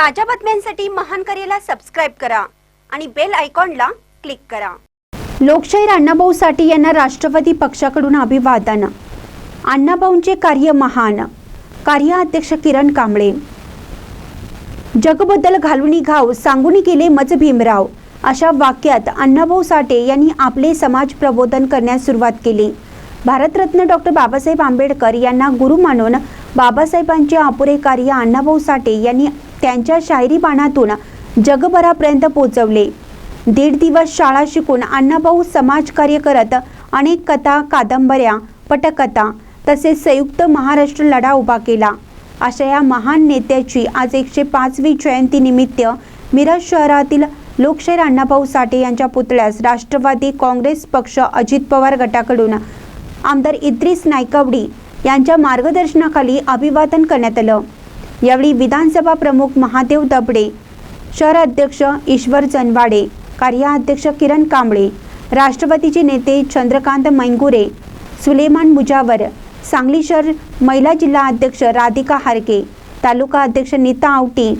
ताज्या बातम्यांसाठी महान करेला सबस्क्राईब करा आणि बेल आयकॉनला क्लिक करा. लोकशाहीर अण्णाभाऊ साठे यांना राष्ट्रवादी पक्षाकडून अभिवादन. अण्णाभाऊंचे कार्य महान. कार्य अध्यक्ष किरण कांबळे. जगबद्दल घालूनी घाव सांगूनी केले मज भीमराव. अशा वाक्यात अण्णाभाऊ साठे यांनी आपले समाज प्रबोधन करण्यास सुरुवात केली. भारतरत्न डॉक्टर बाबासाहेब आंबेडकर यांना गुरु मानून बाबासाहेबांचे अपुरे कार्य अण्णाभाऊ साठे यांनी त्यांच्या शायरी बाणातून जगभरापर्यंत पोचवले. दीड दिवस शाळा शिकून अण्णाभाऊ समाजकार्य करत अनेक कथा कादंबऱ्या पटकथा तसेच संयुक्त महाराष्ट्र लढा उभा केला. अशा या महान नेत्याची आज एकशे पाचवी जयंतीनिमित्त मिरज शहरातील लोकशाहीर अण्णाभाऊ साठे यांच्या पुतळ्यास राष्ट्रवादी काँग्रेस पक्ष अजित पवार गटाकडून आमदार इद्रिस नायकवडी यांच्या मार्गदर्शनाखाली अभिवादन करण्यात आलं. यावेळी विधानसभा प्रमुख महादेव दबडे शहर अध्यक्ष ईश्वर जनवाडे कार्याध्यक्ष किरण कांबळे राष्ट्रवादीचे नेते चंद्रकांत मैंगुरे सुलेमान मुजावर सांगली शहर महिला जिल्हा अध्यक्ष राधिका हारके तालुका अध्यक्ष नीता आवटी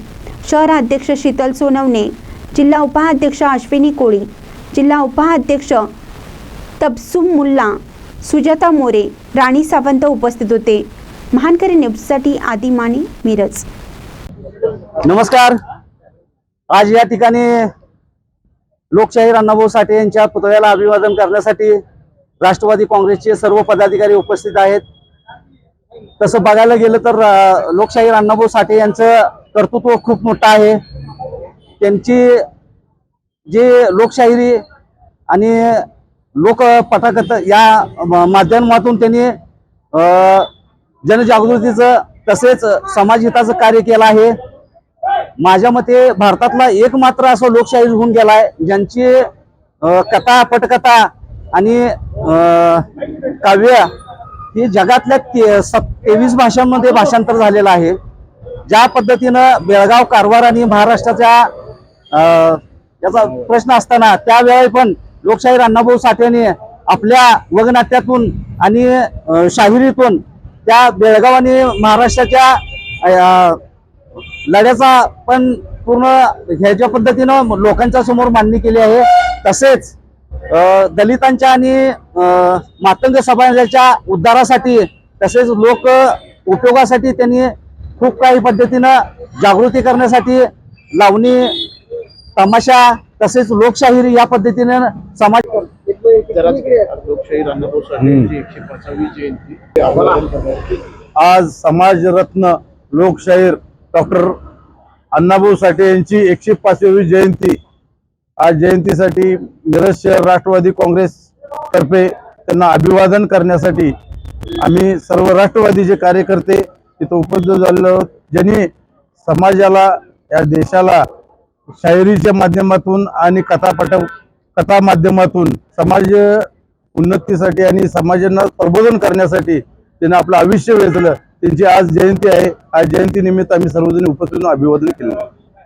शहर अध्यक्ष शीतल सोनवणे जिल्हा उपाध्यक्ष अश्विनी कोळी जिल्हा उपाध्यक्ष तबसुम मुल्ला सुजाता मोरे राणी सावंत उपस्थित होते. महानकरी न्यूजसाठी आदी माने मिरज. नमस्कार. आज या ठिकाणी लोकशाहीर अण्णाभाऊ साठे यांच्या पुतळ्याला अभिवादन करण्यासाठी राष्ट्रवादी काँग्रेसचे सर्व पदाधिकारी उपस्थित आहेत. तसं बघायला गेलं तर लोकशाही लोकशाहीर अण्णाभाऊ साठे यांचं कर्तृत्व खूप मोठं आहे. त्यांची जे लोकशाहीरी आणि लोकपटाकत या माध्यमातून त्यांनी जनजागृतीचं तसेच समाजहिताचं कार्य केलं आहे. माझ्या मते भारतातला एकमात्र असं लोकशाही होऊन गेलाय ज्यांची कथा पटकथा आणि काव्य ही जगातल्या ते सत तेवीस भाषांमध्ये भाषांतर झालेलं आहे. ज्या पद्धतीनं बेळगाव कारवार आणि महाराष्ट्राच्या याचा प्रश्न असताना त्यावेळी पण लोकशाहीर अण्णाभाऊ साठेने आपल्या वगनाट्यातून आणि शाहिरीतून त्या बेळगाव आणि महाराष्ट्राच्या लढ्याचा पण पूर्ण ह्याच्या पद्धतीनं लोकांच्या समोर मांडणी केली आहे. तसेच दलितांच्या आणि मातंग समाजाच्या उद्धारासाठी तसेच लोक उपयोगासाठी त्यांनी खूप काही पद्धतीनं जागृती करण्यासाठी लावणी तमाशा तसेच लोकशाहीर या पद्धतीनं समाज लोकशाही एकशे पाचावी जयंती. अभिवादन करण्यासाठी आज समाजरत्न लोकशाहीर डॉक्टर अण्णाभाऊ साठे यांची एकशे पाचवी जयंती. आज जयंतीसाठी मिरज शहर राष्ट्रवादी काँग्रेस तर्फे त्यांना अभिवादन करण्यासाठी आम्ही सर्व राष्ट्रवादीचे कार्यकर्ते तिथं उपस्थित झालेलो आहोत ज्यांनी समाजाला या देशाला शायरीच्या माध्यमातून आणि कथापट कथा माध्यमातून समाज उन्नतीसाठी आणि समाजांना प्रबोधन करण्यासाठी त्यांनी आपलं आयुष्य वेचलं. त्यांची आज जयंती आहे. आज जयंती निमित्त आम्ही सर्वजण उपस्थित अभिवादन केलं.